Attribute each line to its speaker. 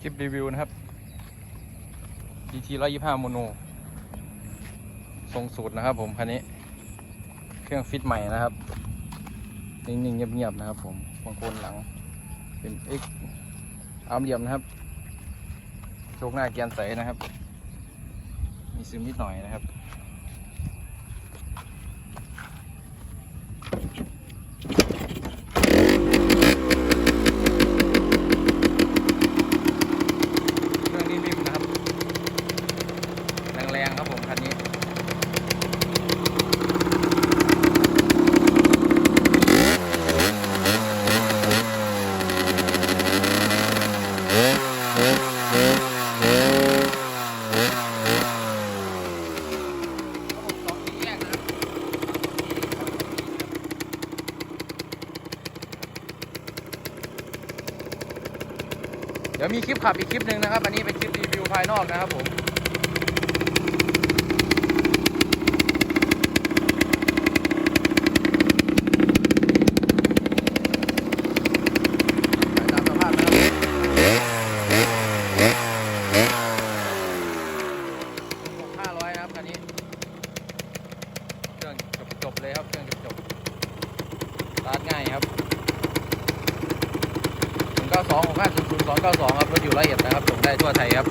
Speaker 1: คลิปรีวิวนะครับ GT 125โมโนทรงสูตรนะครับผมคันนี้ เครื่องฟิตใหม่นะครับ นิ่งๆเงียบๆนะครับผมบางคนหลังเป็น X อาร์มเหลี่ยมนะครับ โชคหน้าแกนใสนะครับ มีซึมนิดหน่อยนะครับ เครื่องนิ่มๆนะครับ แรงๆ คันนี้เดี๋ยวมีคลิปขับอีกคลิปหนึ่งนะครับ อันนี้เป็นคลิปรีวิวภายนอกนะครับผม ตามสภาพนะครับห้าร้อยนะครับคันนี้ เครื่อง จบเลยครับเครื่องจบจบสตาร์ทง่ายครับ192 6 5 0 0 2 9 2 ครับรถอยู่ละเอียดนะครับส่งได้ทั่วไทยครับ